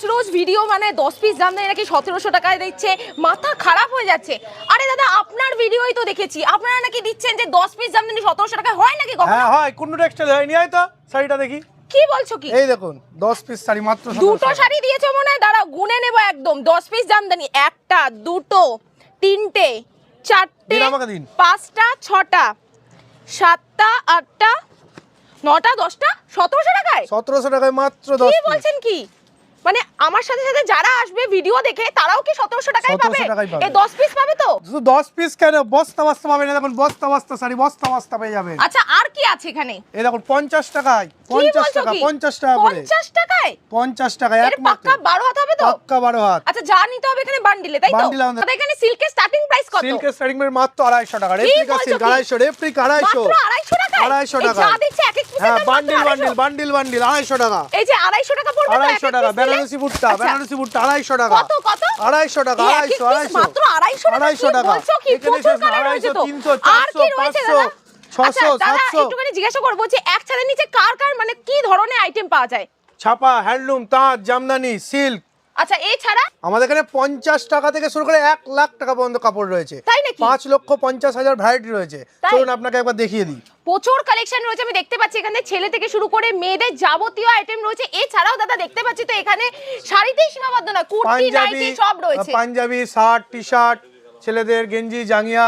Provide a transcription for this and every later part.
রোজ রোজ video মানে দশ piece দাম দেয় নাকি সতেরোশো টাকায় দিচ্ছে মাথা খারাপ হয়ে যাচ্ছে। আরে দাদা আপনার ভিডিওই তো দেখেছি। আপনারা নাকি দিচ্ছেন যে দশ পিস দাম দেন সতেরোশো টাকায় হয় নাকি কখনো? হ্যাঁ হয় কুন্ডু টেক্সটাইল হয় নিয়ে তো শাড়িটা দেখি। কি বলছো কি? এই দেখুন দশ পিস শাড়ি মাত্র দুটো শাড়ি দিয়েছ মনে হয়? দাঁড়াও গুনে নেব একদম। দশ পিস জামদানি একটা দুটো তিনটে চারটে পাঁচটা ছটা সাতটা আটটা নটা দশটা সতেরোশো টাকায়? সতেরোশো টাকায় মাত্র দশ কি বলছেন কি? মানে আমার সাথে সাথে যারা আসবে ভিডিও দেখে তারাও কি সতেরোশো টাকায় 1700 পাবে? টাকায় পাবে। এই দশ পিস পাবে তো? শুধু দশ পিস কেন? বস্তা বস্তা পাবেন এই দেখুন বস্তা বস্তা শাড়ি বস্তা বস্তা পেয়ে যাবেন আচ্ছা আর কি আছে এখানে? এই দেখুন পঞ্চাশ টাকায় কি পঞ্চাশ বলছো টাকা কি? পঞ্চাশ টাকা করে। পঞ্চাশ টাকায়? পঞ্চাশ টাকায় এর একমাত্র। পাক্কা বারো হাত হবে তো? পাক্কা বারো হাত। আচ্ছা যা নিতে হবে এখানে বান্ডিলে তাই তো? আমাদের- দাদা, এখানে সিল্কের স্টার্টিং প্রাইস কত? সিল্কের স্টার্টিং এর মাত্র আড়াইশো টাকা। কি রেপ্লিকা সিল্ক কি? আড়াইশো রেপ্লিকা আড়াইশো। মাত্র আড়াইশো টাকা আড়াইশো এই টাকা। যা দিচ্ছে এক এক মাত্র বান্ডিল বান্ডিল বান্ডিল বান্ডিল আড়াইশো টাকা। এই যে আড়াইশো টাকা পড়বে তো এক আড়াইশো এক টাকা বেনারসি ভুট্টা আচ্ছা, বেনারসি ভুট্টা আড়াইশো টাকা। কত কত? আড়াইশো টাকা এই এক এক আড়াইশো piece আড়াইশো। মাত্র আড়াইশো টাকা? আড়াইশো কি টাকা। বলছো কি? এখানে প্রচুর শেষ না, colour রয়েছে আড়াইশো তো। আর কি রয়েছে দাদা? আচ্ছা, ছশো দাদা, সাতশো। একটুখানি জিজ্ঞাসা করব যে এক ছাদের নিচে কার কার মানে কি ধরনের আইটেম পাওয়া যায়? ছাপা হ্যান্ডলুম তাঁত জামদানি সিল্ক আচ্ছা এছাড়া? আমাদের এখানে পঞ্চাশ টাকা থেকে শুরু করে এক লাখ টাকা পর্যন্ত কাপড় রয়েছে। তাই নাকি? পাঁচ লক্ষ পঞ্চাশ হাজার ভ্যারাইটি রয়েছে? চলুন আপনাকে একবার দেখিয়ে দিই। প্রচুর কালেকশন রয়েছে আমি দেখতে পাচ্ছি এখানে ছেলে থেকে শুরু করে মেয়েদের যাবতীয় আইটেম রয়েছে। এছাড়াও দাদা দেখতে পাচ্ছি তো এখানে শাড়িতেই সীমাবদ্ধ না কুর্তি নাইটি সব রয়েছে। পাঞ্জাবি শার্ট টি শার্ট ছেলেদের গেঞ্জি জাঙ্গিয়া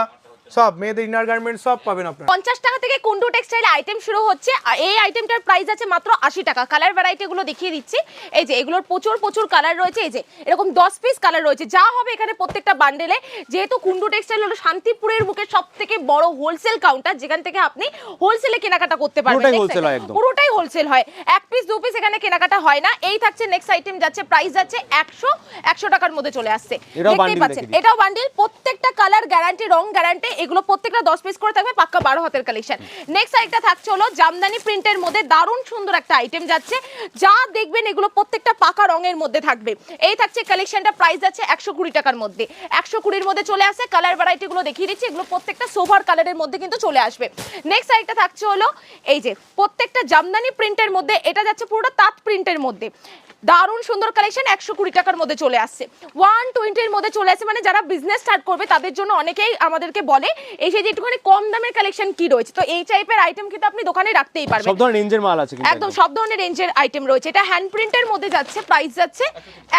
সব মেয়েদের ইনার গার্মেন্ট সব পাবেন আপনারা। পঞ্চাশ টাকা থেকে কুন্ডু টেক্সটাইল আইটেম শুরু হচ্ছে আর এই আইটেমটার প্রাইস আছে মাত্র আশি টাকা। কালার ভ্যারাইটি গুলো দেখিয়ে দিচ্ছি। এই যে এগুলোর প্রচুর প্রচুর কালার রয়েছে। এই যে এরকম দশ পিস কালার রয়েছে। যা হবে এখানে প্রত্যেকটা বান্ডেলে যেহেতু কুন্ডু টেক্সটাইল হলো শান্তিপুরের বুকে সব থেকে বড় হোলসেল কাউন্টার যেখান থেকে আপনি হোলসেলে কেনাকাটা করতে পারবেন। পুরোটাই Next একদম। পুরোটাই হোলসেল হয়। এক পিস দু পিস এখানে কেনাকাটা হয় না। এই থাকছে নেক্সট আইটেম যাচ্ছে প্রাইস যাচ্ছে একশো একশো টাকার মধ্যে চলে আসছে। এটাও দেখতেই পাচ্ছেন। এটাও বান্ডিল প্রত্যেকটা কালার গ্যারান্টি রং গ্যারান্টি এগুলো প্রত্যেকটা দশ পিস করে থাকবে, পাক্কা বারো হাতের কালেকশন নেক্সট আরেকটা থাকছে হলো জামদানি প্রিন্টের মধ্যে দারুণ সুন্দর একটা আইটেম যাচ্ছে। যা দেখবেন এগুলো প্রত্যেকটা পাকা রঙের মধ্যে থাকবে। এই থাকছে কালেকশনটা প্রাইস যাচ্ছে একশো কুড়ি টাকার মধ্যে। একশো কুড়ির মধ্যে চলে আসে কালার ভ্যারাইটি গুলো দেখিয়ে দিচ্ছি, এগুলো প্রত্যেকটা সোভার কালারের মধ্যে কিন্তু চলে আসবে। নেক্সট আরেকটা থাকছে হলো, এই যে, প্রত্যেকটা জামদানি প্রিন্টের মধ্যে, এটা যাচ্ছে পুরোটা তাঁত প্রিন্টের মধ্যে। দারুণ সুন্দর কালেকশন একশো কুড়ি টাকার মধ্যে চলে আসছে। ওয়ান টোয়েন্টির মধ্যে চলে আসছে মানে যারা বিজনেস স্টার্ট করবে তাদের জন্য অনেকেই আমাদেরকে বলে এই যে একটুখানি কম দামের কালেকশন কি রয়েছে? তো এই টাইপের আইটেম কিন্তু আপনি দোকানে রাখতেই পারবেন। সব ধরনের রেঞ্জের মাল আছে একদম সব ধরনের রেঞ্জের আইটেম রয়েছে। এটা হ্যান্ড প্রিন্টের মধ্যে যাচ্ছে প্রাইস যাচ্ছে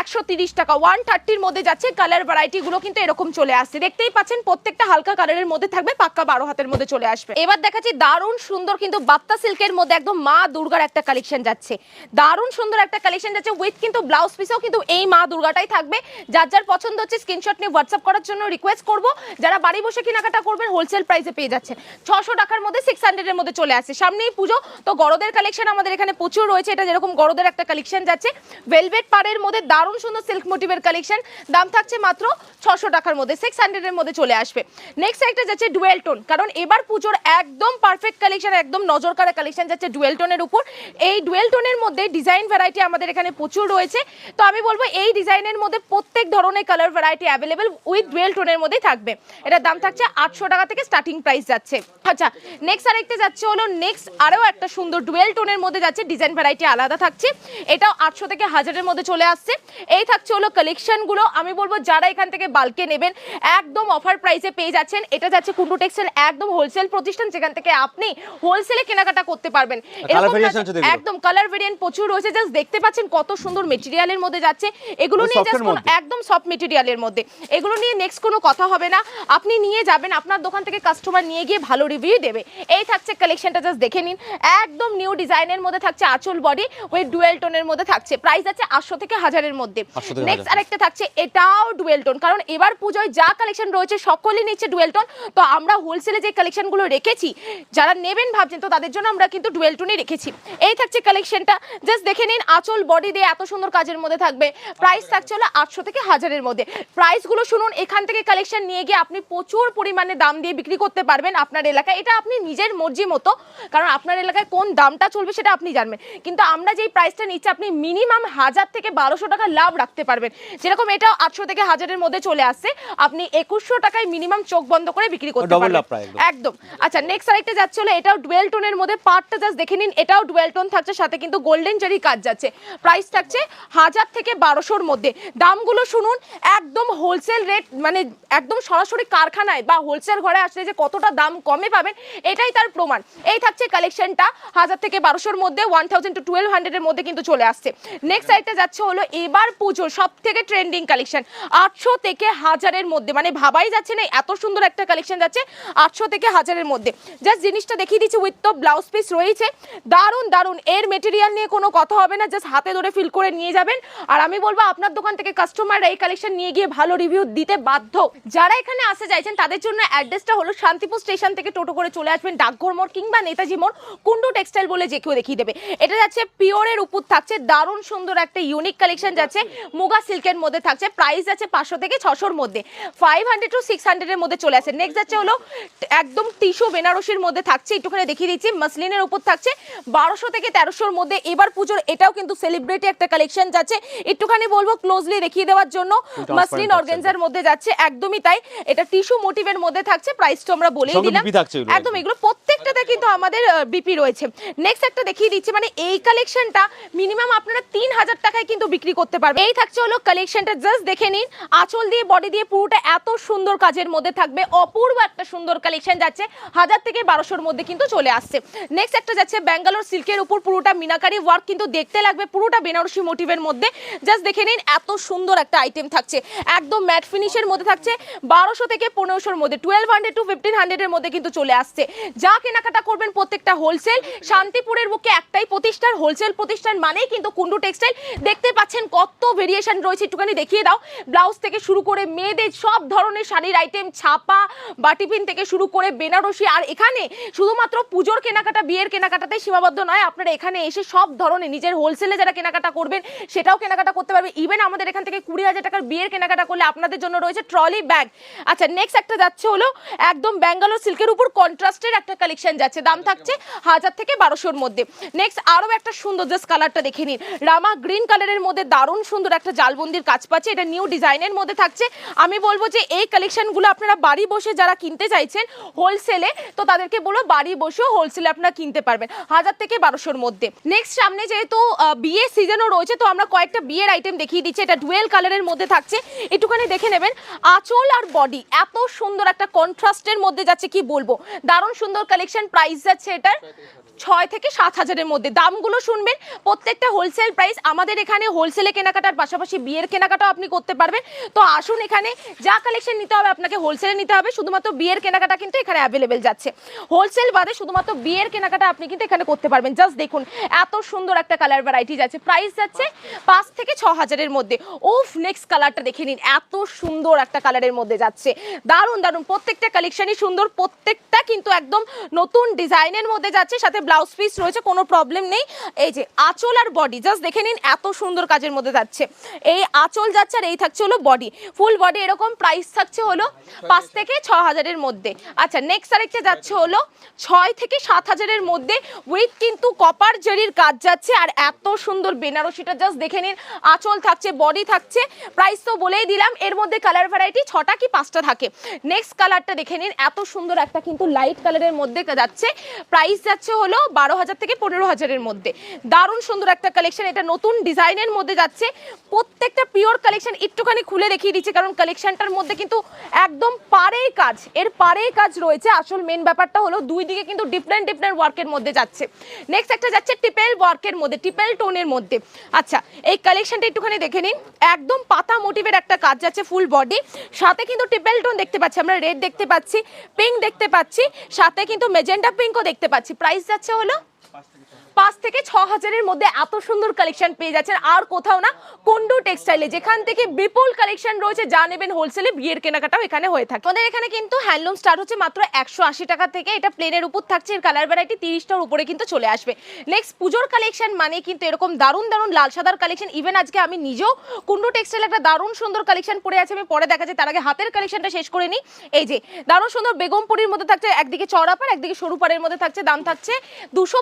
একশো তিরিশ টাকা। ওয়ান থার্টির মধ্যে যাচ্ছে কালার ভ্যারাইটি গুলো কিন্তু এরকম চলে আসছে। দেখতেই পাচ্ছেন প্রত্যেকটা হালকা কালারের মধ্যে থাকবে পাক্কা বারো হাতের মধ্যে চলে আসবে। এবার দেখাচ্ছি দারুণ সুন্দর কিন্তু বাত্তা সিল্কের মধ্যে একদম মা দুর্গার একটা কালেকশন যাচ্ছে। দারুণ সুন্দর একটা কালেকশন যাচ্ছে উইথ কিন্তু ব্লাউজ পিসও কিন্তু এই মা দুর্গাটাই থাকবে। যার যার পছন্দ হচ্ছে স্ক্রিনশট নিয়ে হোয়াটসঅ্যাপ করার জন্য রিকোয়েস্ট করব। যারা বাড়ি বসে কেনাকাটা করবেন হোলসেল প্রাইসে পেয়ে যাচ্ছেন। ছশো টাকার মধ্যে সিক্স হান্ড্রেডের মধ্যে চলে আসে সামনেই পুজো। তো গরদের কালেকশন আমাদের এখানে প্রচুর রয়েছে। এটা যেরকম গরদের একটা কালেকশন যাচ্ছে। ভেলভেট পাড়ের মধ্যে দারুণ সুন্দর সিল্ক মোটিভের কালেকশন দাম থাকছে মাত্র ছশো টাকার মধ্যে সিক্স হান্ড্রেডের মধ্যে চলে আসবে। নেক্সট একটা যাচ্ছে ডুয়েল টোন কারণ এবার পুজোর একদম পারফেক্ট কালেকশন একদম নজর কাড়া কালেকশন যাচ্ছে ডুয়েল টোনের উপর। এই ডুয়েল টোনের মধ্যে ডিজাইন ভ্যারাইটি আমাদের এখানে প্রচুর রয়েছে। তো আমি বলব, এই ডিজাইনের মধ্যে প্রত্যেক ধরনের colour variety available with dual টোনের মধ্যেই থাকবে। এটার দাম থাকছে আটশো টাকা থেকে স্টার্টিং প্রাইস যাচ্ছে। আচ্ছা নেক্সট আরেকটা যাচ্ছে হলো নেক্সট আরও একটা সুন্দর ডুয়েল টোনের মধ্যে যাচ্ছে ডিজাইন ভ্যারাইটি আলাদা থাকছে। এটাও আটশো থেকে হাজারের মধ্যে চলে আসছে। এই থাকছে হলো কালেকশনগুলো আমি বলব, যারা এখান থেকে বালকে নেবেন। একদম অফার প্রাইসে পেয়ে যাচ্ছেন। এটা যাচ্ছে কুন্ডু টেক্সটাইল একদম হোলসেল প্রতিষ্ঠান যেখান থেকে আপনি হোলসেলে কেনাকাটা করতে পারবেন। একদম কালার ভেরিয়েন্ট প্রচুর রয়েছে। জাস্ট দেখতে পাচ্ছেন কত সুন্দর মেটেরিয়ালের মধ্যে যাচ্ছে। এগুলো নিয়ে জাস্ট। একদম সফট মেটেরিয়ালের মধ্যে। এগুলো নিয়ে নেক্সট কোনো কথা হবে না। আপনি নিয়ে যাবেন। আপনার দোকান থেকে কাস্টমার নিয়ে গিয়ে ভালো রিভিউ দেবে। এই থাকছে কালেকশনটা জাস্ট দেখে নিন। একদম নিউ ডিজাইনের মধ্যে থাকছে আঁচল বডি ওই ডুয়েল টোনের মধ্যে থাকছে। প্রাইস আছে আটশো থেকে হাজারের মধ্যে। নেক্সট আরেকটা থাকছে এটাও ডুয়েল টোন কারণ এবার পুজোয় যা কালেকশন রয়েছে সকলেই নিচ্ছে ডুয়েল টোন তো আমরা হোলসেলে যে কালেকশনগুলো রেখেছি, যারা নেবেন ভাবছেন, তো তাদের জন্য আমরা কিন্তু ডুয়েল টোনই রেখেছি। এই থাকছে কালেকশনটা জাস্ট দেখে নিন, আঁচল বডি দিয়ে এত সুন্দর কাজের মধ্যে থাকবে। প্রাইস থাকছে হলো আটশো থেকে হাজারের মধ্যে। প্রাইসগুলো শুনুন, এখান থেকে কালেকশন নিয়ে গিয়ে আপনি প্রচুর পরিমাণে দাম দিয়ে বিক্রি করতে পারবেন আপনার এলাকায়। এটা আপনি নিজের মর্জি মতো, কারণ আপনার এলাকায় কোন দামটা চলবে সেটা আপনি জানবেন। কিন্তু আমরা যেই প্রাইসটা নিচ্ছি, আপনি মিনিমাম হাজার থেকে বারোশো টাকা লাভ রাখতে পারবেন। যেরকম এটা আটশো থেকে হাজারের মধ্যে চলে আসছে আপনি একুশশো টাকায় মিনিমাম চোখ বন্ধ করে বিক্রি করতে পারবেন। একদম। আচ্ছা নেক্সট আরেকটা যাচ্ছে হলো এটাও ডুয়েল টোনের মধ্যে পার্টটা জাস্ট দেখে নিন এটাও ডুয়েল টোন থাকছে সাথে কিন্তু গোল্ডেন জারি কাজ যাচ্ছে। প্রাইস থাকছে হাজার থেকে বারোশোর মধ্যে। দামগুলো শুনুন একদম হোলসেল রেট মানে একদম সরাসরি কারখানায় বা হোলসেল ঘরে আসলে যে কতটা দাম কমে পাবেন এটাই তার প্রমাণ। এই থাকছে কালেকশনটা হাজার থেকে বারোশোর মধ্যে ওয়ান থাউজেন্ড টু টুয়েলভ হান্ড্রেডের মধ্যে কিন্তু চলে আসছে। নেক্সট সাইডটা যাচ্ছে হলো এবার পুজোর সব থেকে ট্রেন্ডিং কালেকশন আটশো থেকে হাজারের মধ্যে মানে ভাবাই যাচ্ছে না, এত সুন্দর একটা কালেকশন যাচ্ছে আটশো থেকে হাজারের মধ্যে। জাস্ট জিনিসটা দেখিয়ে দিচ্ছি উইথ তো ব্লাউজ পিস রয়েছে। দারুণ দারুণ, এর মেটেরিয়াল নিয়ে কোনো কথা হবে না জাস্ট হাতে ধরে ফিল করে নিয়ে যাবেন। আর আমি বলব, আপনার দোকান থেকে কাস্টমাররা এই কালেকশন নিয়ে গিয়ে ভালো রিভিউ দিতে বাধ্য। যারা এখানে আসতে চাইছেন, তাদের জন্য অ্যাড্রেসটা হলো শান্তিপুর স্টেশন থেকে টোটো করে চলে আসবেন, ডাকঘর মোড় কিংবা নেতাজি মোড়, কুন্ডু টেক্সটাইল বলে যে কেউ দেখিয়ে দেবে। এটা যাচ্ছে পিওরের উপর থাকছে, দারুণ সুন্দর একটা ইউনিক কালেকশন যাচ্ছে, মুগা সিল্কের মধ্যে থাকছে প্রাইস আছে পাঁচশো থেকে ছশোর মধ্যে। ফাইভ হান্ড্রেড টু সিক্স হান্ড্রেডের মধ্যে চলে আসে। নেক্সট যাচ্ছে হলো একদম টিস্যু বেনারসির মধ্যে থাকছে। একটুখানি দেখিয়ে দিচ্ছি। মাসলিনের উপর থাকছে। বারোশো থেকে তেরোশোর মধ্যে এবার পুজোর এটাও কিন্তু সেলিব্রিটি একটা কালেকশন যাচ্ছে। একটুখানি বলব ক্লোজলি দেখিয়ে দেওয়ার জন্য। মাসলিন অর্গেনজার মধ্যে যাচ্ছে। একদমই তাই। এটা টিস্যু মোটিভের মধ্যে থাকছে। প্রাইস তো আমরা বলেই দিলাম। একদম এগুলো এগুলো প্রত্যেকটাতে কিন্তু আমাদের বিপি রয়েছে। নেক্সট একটা দেখিয়ে দিচ্ছি মানে এই কালেকশনটা মিনিমাম আপনারা তিন হাজার টাকায় কিন্তু বিক্রি করতে পারবেন। এই থাকছে হলো কালেকশনটা জাস্ট দেখে নিন। আঁচল দিয়ে বডি দিয়ে পুরোটা এত সুন্দর কাজের মধ্যে থাকবে। অপূর্ব একটা সুন্দর কালেকশন যাচ্ছে। হাজার থেকে বারোশোর মধ্যে কিন্তু চলে আসছে। নেক্সট একটা যাচ্ছে ব্যাঙ্গালোর সিল্কের উপর পুরোটা মিনাকারি ওয়ার্ক কিন্তু দেখতে লাগবে, পুরোটা বেনারসি মোটিভের মধ্যে। জাস্ট দেখে নিন, এত সুন্দর একটা আইটেম থাকছে। একদম ম্যাট ফিনিশের মধ্যে থাকছে। বারোশো থেকে পনেরোশোর মধ্যে টুয়েলভ হান্ড্রেড টু ফিফটিন হান্ড্রেডের মধ্যে কিন্তু চলে আসছে। যা কেনাকাটা করবেন প্রত্যেকটা হোলসেল শান্তিপুরের বুকে একটাই প্রতিষ্ঠান হোলসেল প্রতিষ্ঠান মানেই কিন্তু কুন্ডু টেক্সটাইল। দেখতে পাচ্ছেন কত ভেরিয়েশন রয়েছে একটুখানি দেখিয়ে দাও। ব্লাউজ থেকে শুরু করে মেয়েদের সব ধরনের শাড়ির আইটেম ছাপা বাটিপিন থেকে শুরু করে বেনারসি। আর এখানে শুধুমাত্র পুজোর কেনাকাটা বিয়ের কেনাকাটাতেই সীমাবদ্ধ নয় আপনারা এখানে এসে সব ধরনের নিজের হোলসেলে যারা কেনাকাটা করবেন সেটাও কেনাকাটা করতে পারবে। ইভেন আমাদের এখান থেকে কুড়ি হাজার টাকার বিয়ের কেনাকাটা করলে আপনাদের জন্য রয়েছে ট্রলি ব্যাগ আচ্ছা নেক্সট একটা যাচ্ছে হলো একদম ব্যাঙ্গালোর সিল্কের উপর কন্ট্রাস্টের একটা কালেকশন যাচ্ছে, দাম থাকছে হাজার থেকে বারোশোর মধ্যে। নেক্সট আরও একটা সুন্দর জাস্ট কালারটা দেখে নিন। রামা গ্রিন কালারের মধ্যে দারুণ সুন্দর একটা জালবন্দির কাজ পাচ্ছে, এটা নিউ ডিজাইনের মধ্যে থাকছে। আমি বলব যে এই কালেকশনগুলো আপনারা বাড়ি বসে যারা কিনতে চাইছেন হোলসেলে তো তাদেরকে বলো বাড়ি বসেও হোলসেলে আপনারা কিনতে পারবেন, হাজার থেকে বারোশোর মধ্যে। নেক্সট সামনে যেহেতু বিয়ের সিজনও রয়েছে, তো আমরা কয়েকটা বিয়ের আইটেম দেখিয়ে দিচ্ছি, এটা ডুয়েল কালারের মধ্যে থাকছে। একটুখানি দেখে নেবেন, আঁচল আর বডি এত সুন্দর একটা কন্ট্রাস্টের মধ্যে যাচ্ছে কি বলব? দারুণ সুন্দর কালেকশন প্রাইস যাচ্ছে এটার ছয় থেকে সাত হাজারের মধ্যে। দামগুলো শুনবেন, প্রত্যেকটা হোলসেল প্রাইস আমাদের এখানে হোলসেলে কেনাকাটার পাশাপাশি বিয়ের কেনাকাটাও আপনি করতে পারবেন। তো আসুন এখানে, যা কালেকশন নিতে হবে আপনাকে হোলসেলে নিতে হবে, শুধুমাত্র বিয়ের কেনাকাটা কিন্তু এখানে অ্যাভেলেবেল যাচ্ছে। হোলসেল বাদে শুধুমাত্র বিয়ের কেনাকাটা আপনি কিন্তু এখানে করতে পারবেন। জাস্ট দেখুন, এত সুন্দর একটা কালার ভ্যারাইটি যাচ্ছে। প্রাইস যাচ্ছে পাঁচ থেকে ছ হাজারের মধ্যে। ওফ নেক্সট কালারটা দেখে নিন। এত সুন্দর একটা কালারের মধ্যে যাচ্ছে। দারুণ দারুণ। প্রত্যেকটা কালেকশনই সুন্দর, প্রত্যেকটা কিন্তু একদম নতুন ডিজাইনের মধ্যে যাচ্ছে, সাথে ব্লাউজ পিস রয়েছে, কোনো প্রবলেম নেই। এই যে আঁচল আর বডি জাস্ট দেখে নিন এত সুন্দর কাজের মধ্যে যাচ্ছে। এই আঁচল যাচ্ছে আর এই থাকছে হলো বডি ফুল বডি এরকম প্রাইস থাকছে হলো পাঁচ থেকে ছ হাজারের মধ্যে। আচ্ছা নেক্সট আরেকটা যাচ্ছে হলো ছয় থেকে সাত হাজারের মধ্যে। উইথ কিন্তু কপার জরির কাজ যাচ্ছে আর এত সুন্দর বেনারসিটা জাস্ট দেখে নিন। আঁচল থাকছে বডি থাকছে। প্রাইস তো বলেই দিলাম, এর মধ্যে কালার ভ্যারাইটি ছটা কি পাঁচটা থাকে। নেক্সট কালারটা দেখে নিন, এত সুন্দর একটা কিন্তু লাইট কালারের মধ্যে যাচ্ছে। প্রাইস যাচ্ছে হলো বারো হাজার থেকে পনেরো হাজারের মধ্যে। দারুণ সুন্দর একটা কালেকশন এটা নতুন ডিজাইনের মধ্যে যাচ্ছে। প্রত্যেকটা পিওর কালেকশন একটুখানি খুলে দেখিয়ে দিচ্ছে, কারণ কালেকশনটার মধ্যে কিন্তু একদম পারেই কাজ। এর পারেই কাজ রয়েছে। আসল মেন ব্যাপারটা হলো দুই দিকে কিন্তু ডিফারেন্ট ডিফারেন্ট ওয়ার্কের মধ্যে যাচ্ছে। নেক্সট একটা যাচ্ছে টিপেল ওয়ার্কের মধ্যে টিপেল টোনের মধ্যে। আচ্ছা এই কালেকশনটা একটুখানি দেখে নিন। একদম পাতা মোটিভের একটা কাজ যাচ্ছে ফুল বডি সাথে কিন্তু টিপেল টোন দেখতে পাচ্ছি, আমরা রেড দেখতে পাচ্ছি পিঙ্ক দেখতে পাচ্ছি। সাথে কিন্তু মেজেন্টা পিঙ্কও দেখতে পাচ্ছি। প্রাইস যাচ্ছে হলো পাঁচ থেকে ছ হাজারের মধ্যে এত সুন্দর কালেকশন পেয়ে যাচ্ছেন। আর কোথাও না, কুন্ডু টেক্সটাইলে, যেখান থেকে বিপুল কালেকশন রয়েছে, যা নেবেন হোলসেলে বিয়ের কেনাকাটাও এখানে হয়ে থাকে। আমাদের এখানে কিন্তু হ্যান্ডলুম স্টার্ট হচ্ছে মাত্র একশো আশি টাকা থেকে। এটা প্লেনের উপর থাকছে, এর কালার ভ্যারাইটি তিরিশটার উপরে কিন্তু চলে আসবে। নেক্সট পুজোর কালেকশন মানে কিন্তু এরকম দারুণ দারুণ লাল সাদার কালেকশন ইভেন আজকে আমি নিজেও কুন্ডু টেক্সটাইল একটা দারুণ সুন্দর কালেকশন পরে আছে। আমি পরে দেখা যায় তার আগে হাতের কালেকশনটা শেষ করে নিই। এই যে, দারুণ সুন্দর বেগমপুরির মধ্যে থাকছে, একদিকে চড়া পাড় একদিকে সরু পাড়ের মধ্যে থাকছে, দাম থাকছে দুশো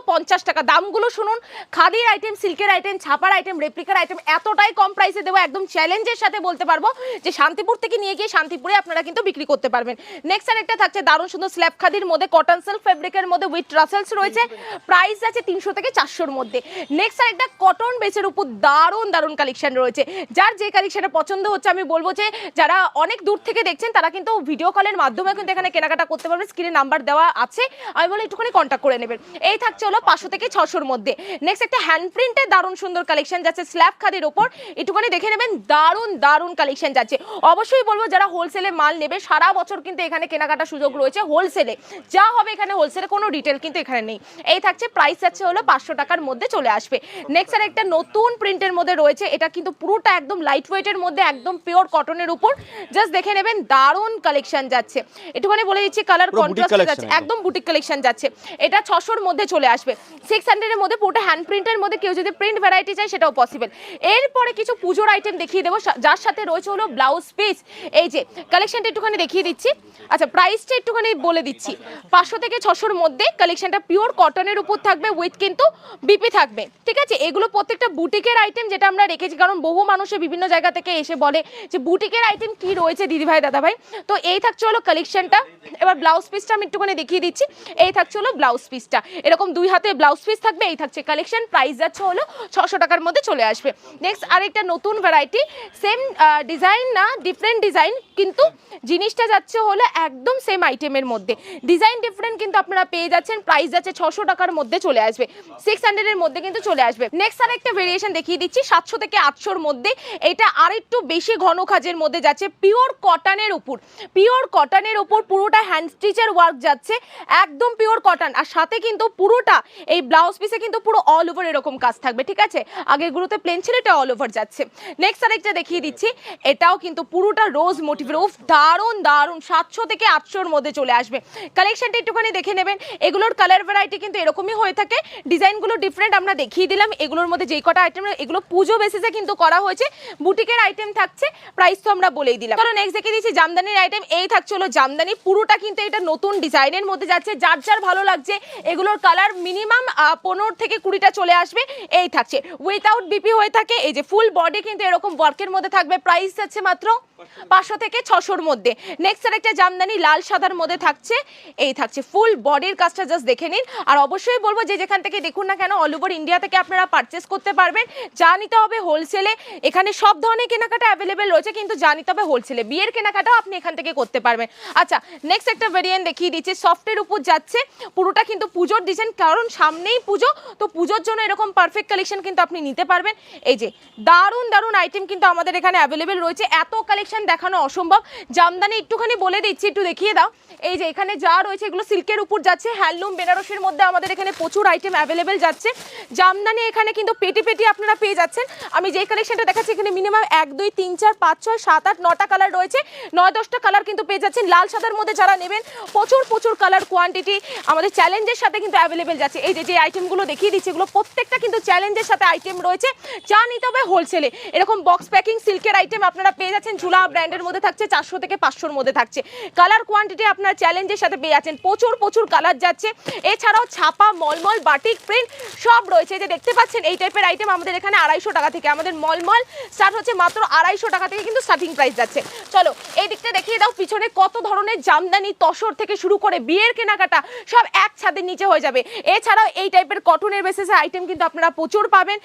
টাকা। দাম দামগুলো শুনুন, খাদির আইটেম সিল্কের আইটেম ছাপার আইটেম রেপ্লিকার আইটেম এতটাই কম প্রাইসে দেবো, একদম চ্যালেঞ্জের সাথে বলতে পারব যে শান্তিপুর থেকে নিয়ে গিয়ে শান্তিপুরে আপনারা কিন্তু বিক্রি করতে পারবেন। নেক্সট আরেকটা থাকছে, দারুণ সুন্দর স্ল্যাব খাদির মধ্যে কটন সিল্ক ফেব্রিকের মধ্যে উইথ রাসেলস রয়েছে প্রাইস আছে তিনশো থেকে চারশোর মধ্যে। নেক্সট আরেকটা কটন বেসের উপর দারুণ দারুণ কালেকশন রয়েছে। যার যে কালেকশনটা পছন্দ হচ্ছে, আমি বলব যে যারা অনেক দূর থেকে দেখছেন, তারা কিন্তু ভিডিও কলের মাধ্যমে কিন্তু এখানে কেনাকাটা করতে পারবেন। স্ক্রিনে নাম্বার দেওয়া আছে, আমি বলে একটুখানি কন্ট্যাক্ট করে নেবেন। এই থাকছে হলো পাঁচশো থেকে ছশোর মধ্যে। নেক্সট একটা হ্যান্ড প্রিন্টের দারুণ সুন্দর কালেকশন যাচ্ছে স্ল্যাব খাদির ওপর। একটুখানি দেখে নেবেন দারুণ দারুণ কালেকশন যাচ্ছে। অবশ্যই বলব যারা হোলসেলে মাল নেবে সারা বছর কিন্তু এখানে কেনাকাটার সুযোগ রয়েছে হোলসেলে যা হবে এখানে হোলসেলে কোনো ডিটেল কিন্তু এখানে নেই। এই থাকছে প্রাইস যাচ্ছে হলো পাঁচশো টাকার মধ্যে চলে আসবে। নেক্সট আর একটা নতুন প্রিন্টের মধ্যে রয়েছে এটা কিন্তু পুরোটা একদম লাইট ওয়েটের মধ্যে একদম পিওর কটনের উপর। জাস্ট দেখে নেবেন দারুণ কালেকশন যাচ্ছে। একটুখানি বলে দিচ্ছি কালার কন্ট্রাস্ট যাচ্ছে একদম। একদম বুটিক কালেকশন যাচ্ছে। এটা ছশোর মধ্যে চলে আসবে। সিক্স হান্ড্রেডের মধ্যে পুরোটা হ্যান্ড প্রিন্টের মধ্যে কেউ যদি প্রিন্ট ভ্যারাইটি চায়, সেটাও পসিবল এরপরে কিছু পুজোর আইটেম দেখিয়ে দেবো। যার সাথে রয়েছে হলো ব্লাউজ পিস এই যে কালেকশনটা একটুখানি দেখিয়ে দিচ্ছি। আচ্ছা প্রাইসটা একটুখানি বলে দিচ্ছি। পাঁচশো থেকে ছশোর মধ্যে কালেকশনটা পিওর কটনের উপর থাকবে উইথ কিন্তু বিপি থাকবে। ঠিক আছে? এগুলো প্রত্যেকটা বুটিকের আইটেম যেটা আমরা রেখেছি, কারণ বহু মানুষে বিভিন্ন জায়গা থেকে এসে বলে যে বুটিকের আইটেম কি রয়েছে, দিদিভাই, দাদাভাই? তো এই থাকছে হলো কালেকশনটা এবার ব্লাউজ পিসটা আমি একটুখানি দেখিয়ে দিচ্ছি। এই থাকছে হলো ব্লাউজ পিসটা এরকম দুই হাতে ব্লাউজ পিস থাকবে, এই থাকছে কালেকশন প্রাইস যাচ্ছে হলো ছশো টাকার মধ্যে চলে আসবে। নেক্সট আরেকটা নতুন ভ্যারাইটি সেম ডিজাইন না ডিফারেন্ট ডিজাইন কিন্তু জিনিসটা যাচ্ছে হলো একদম সেম আইটেমের মধ্যে। ডিজাইন ডিফারেন্ট কিন্তু আপনারা পেয়ে যাচ্ছেন প্রাইস যাচ্ছে ছশো টাকার মধ্যে চলে আসবে। সিক্স হান্ড্রেডের মধ্যে কিন্তু চলে আসবে। নেক্সট আরেকটা ভেরিয়েশন দেখিয়ে দিচ্ছি, সাতশো থেকে আটশোর মধ্যে। এটা আর একটু বেশি ঘন খাজের মধ্যে যাচ্ছে পিওর কটনের উপর। পিওর কটনের উপর পুরোটা হ্যান্ড স্টিচের ওয়ার্ক যাচ্ছে, একদম পিওর কটন আর সাথে কিন্তু পুরোটা এই ব্লাউজ পিসে কিন্তু পুরো অল ওভার এরকম কাজ থাকবে, ঠিক আছে? আগেরগুলোতে প্লেন ছিল এটা অল ওভার যাচ্ছে। নেক্সট আরেকটা দেখিয়ে দিচ্ছি। এটাও কিন্তু পুরোটা রোজ মোটিভের উফ দারুণ দারুণ। সাতশো থেকে আটশোর মধ্যে চলে আসবে। কালেকশনটা একটুখানি দেখে নেবেন। এগুলোর কালার ভ্যারাইটি কিন্তু এরকমই হয়ে থাকে। ডিজাইনগুলো ডিফারেন্ট আমরা দেখিয়ে দিলাম। এগুলোর মধ্যে যেই কটা আইটেম এগুলো পুজো বেসিসে কিন্তু করা হয়েছে। বুটিকের আইটেম থাকছে। প্রাইস তো আমরা বলেই দিলাম। কারণ নেক্সট দেখিয়ে দিচ্ছি জামদানির আইটেম এই থাকছে হলো জামদানি। পুরোটা কিন্তু এটা নতুন ডিজাইনের মধ্যে যাচ্ছে। যার যার ভালো লাগছে, এগুলোর কালার মিনিমাম পনেরো থেকে কুড়িটা চলে আসবে, এই থাকছে। উইথাউট বিপি হয়ে থাকে, এই যে ফুল বডি কিন্তু এরকম ওয়ার্কের মধ্যে থাকবে। প্রাইস যাচ্ছে মাত্র পাঁচশো থেকে ছশোর মধ্যে। নেক্সট আর একটা জামদানি, লাল সাদার মধ্যে থাকছে, এই থাকছে ফুল বডির কাজটা জাস্ট দেখে নিন। আর অবশ্যই বলব যে যেখান থেকে দেখুন না কেন অল ওভার ইন্ডিয়া থেকে আপনারা পারচেস করতে পারবেন। যা নিতে হবে হোলসেলে এখানে সব ধরনের কেনাকাটা অ্যাভেলেবেল রয়েছে, কিন্তু যা নিতে হবে হোলসেলে বিয়ের কেনাকাটাও আপনি এখান থেকে করতে পারবেন। আচ্ছা নেক্সট একটা ভেরিয়েন্ট দেখিয়ে দিচ্ছি সফটের উপর যাচ্ছে। পুরোটা কিন্তু পুজোর ডিজাইন কারণ সামনেই পুজো, তো পুজোর জন্য এরকম পারফেক্ট কালেকশন কিন্তু আপনি নিতে পারবেন। এই যে, দারুণ দারুণ আইটেম কিন্তু আমাদের এখানে অ্যাভেলেবেল রয়েছে। এত কালেকশন দেখানো অসম্ভব। জামদানি একটুখানি বলে দিচ্ছি, একটু দেখিয়ে দাও। এই যে, এখানে যা রয়েছে, এগুলো সিল্কের উপর যাচ্ছে। হ্যান্ডলুম বেনারসের মধ্যে আমাদের এখানে প্রচুর আইটেম অ্যাভেলেবেল যাচ্ছে। জামদানি এখানে কিন্তু পেটি পেটি আপনারা পেয়ে যাচ্ছেন। আমি যেই কালেকশনটা দেখাচ্ছি, এখানে মিনিমাম এক, দুই, তিন, চার, পাঁচ, ছয়, সাত, আট, নটা কালার রয়েছে। নয়, দশটা কালার কিন্তু পেয়ে যাচ্ছেন। লাল সাদার মধ্যে যারা নেবেন, প্রচুর প্রচুর কালার কোয়ান্টিটি আমাদের চ্যালেঞ্জের সাথে কিন্তু অ্যাভেলেবেল যাচ্ছে। এই যে যে আইটেমগুলো দেখিয়ে দিচ্ছি। এগুলো প্রত্যেকটা কিন্তু চ্যালেঞ্জের সাথে আইটেম রয়েছে। যা নিতে হবে হোলসেলে এরকম বক্স প্যাকিং সিল্কের আইটেম আপনারা পেয়ে যাচ্ছেন। ঝুলা ব্র্যান্ডের মধ্যে থাকছে, চারশো থেকে পাঁচশোর মধ্যে থাকছে। কালার কোয়ান্টিটি আপনার চ্যালেঞ্জের সাথে পেয়ে যাচ্ছেন। প্রচুর প্রচুর কালার যাচ্ছে। এছাড়াও ছাপা, মলমল বাটিক প্রিন্ট সব রয়েছে। যে দেখতে পাচ্ছেন, এই টাইপের আইটেম আমাদের এখানে আড়াইশো টাকা থেকে, আমাদের মলমল স্টার্ট হচ্ছে মাত্র আড়াইশো টাকা থেকে কিন্তু স্টার্টিং প্রাইস যাচ্ছে। চলো, এই দিকটা দেখিয়ে দাও, পিছনে কত ধরনের জামদানি, তসর থেকে শুরু করে বিয়ের কেনাকাটা সব এক ছাদের নিচে হয়ে যাবে। এছাড়াও এই টাইপের কটনের বেসিসে আইটেম কিন্তু আপনারা প্রচুর পাবেন।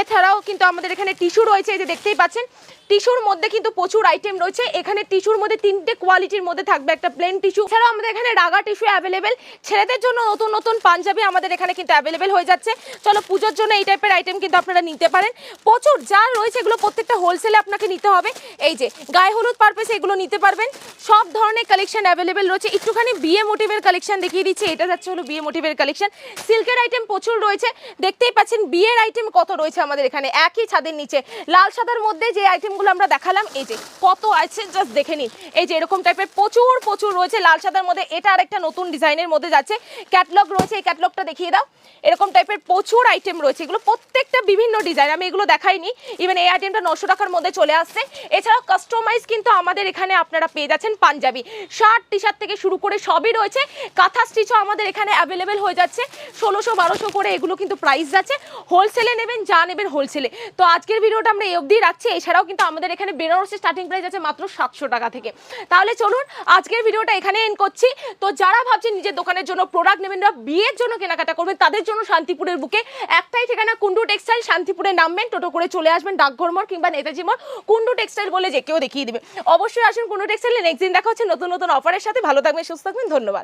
এছাড়াও কিন্তু আমাদের এখানে টিস্যু রয়েছে, এই যে দেখতেই পাচ্ছেন। টিস্যুর মধ্যে কিন্তু প্রচুর আইটেম রয়েছে। এখানে টিস্যুর মধ্যে তিনটে কোয়ালিটির মধ্যে থাকবে একটা প্লেন টিস্যু এছাড়াও আমাদের এখানে রাগা টিস্যু অ্যাভেলেবেল ছেলেদের জন্য নতুন নতুন পাঞ্জাবি আমাদের এখানে কিন্তু অ্যাভেলেবেল হয়ে যাচ্ছে। চলো, পুজোর জন্য এই টাইপের আইটেম কিন্তু আপনারা নিতে পারেন। প্রচুর যা রয়েছে এগুলো প্রত্যেকটা হোলসেলে আপনাকে নিতে হবে। এই যে, গায়ে হলুদ পারপেসে এগুলো নিতে পারবেন। সব ধরনের কালেকশন অ্যাভেলেবেল রয়েছে। একটুখানি বিয়ে মোটিভের কালেকশন দেখিয়ে দিচ্ছি। এটা যাচ্ছে হলো বিয়ে মোটিভের কালেকশন সিল্কের আইটেম প্রচুর রয়েছে। দেখতেই পাচ্ছেন বিয়ের আইটেম কত রয়েছে আমাদের এখানে। একই ছাদের নিচে। লাল সাদার মধ্যে যে আইটেমগুলো আমরা দেখালাম, এই যে কত আছে জাস্ট দেখে নিন। এই যে এরকম টাইপের প্রচুর প্রচুর রয়েছে লাল সাদার মধ্যে। এটা আরেকটা নতুন ডিজাইনের মধ্যে যাচ্ছে। ক্যাটলগ রয়েছে, এই ক্যাটলগটা দেখিয়ে দাও। এরকম টাইপের প্রচুর আইটেম রয়েছে। এগুলো প্রত্যেকটা বিভিন্ন ডিজাইন আমি এগুলো দেখাইনি। ইভেন এই আইটেমটা নশো টাকার মধ্যে চলে আসছে। এছাড়াও কাস্টমাইজ কিন্তু আমাদের এখানে আপনারা পেয়ে যাচ্ছেন পাঞ্জাবি। শার্ট টি শার্ট থেকে শুরু করে সবই রয়েছে। কাঁথা স্টিচও আমাদের এখানে অ্যাভেলেবেল হয়ে যাচ্ছে। ষোলোশো, বারোশো করে এগুলো কিন্তু প্রাইস যাচ্ছে। হোলসেলে নেবেন, যা নেবেন হোলসেলে তো আজকের ভিডিওটা আমরা এই অবধি রাখছি। এছাড়াও কিন্তু আমাদের এখানে বেনারসি স্টার্টিং প্রাইস আছে মাত্র সাতশো টাকা থেকে। তাহলে চলুন, আজকের ভিডিওটা এখানে এন্ড করছি। তো যারা ভাবছেন নিজের দোকানের জন্য প্রোডাক্ট নেবেন বা বিয়ের জন্য কেনাকাটা করবেন, তাদের জন্য শান্তিপুরের বুকে একটাই ঠিকানা কুন্ডু টেক্সটাইল, শান্তিপুরে নামবেন, টোটো করে চলে আসবেন ডাকঘর মোড় কিংবা নেতাজি মোড়। কুন্ডু টেক্সটাইল বলে যে কেউ দেখিয়ে দেবে। অবশ্যই আসুন কুন্ডু টেক্সটাইলে নেক্সট দিন দেখা হচ্ছে নতুন নতুন অফারের সাথে। ভালো থাকবেন, সুস্থ থাকবেন, ধন্যবাদ।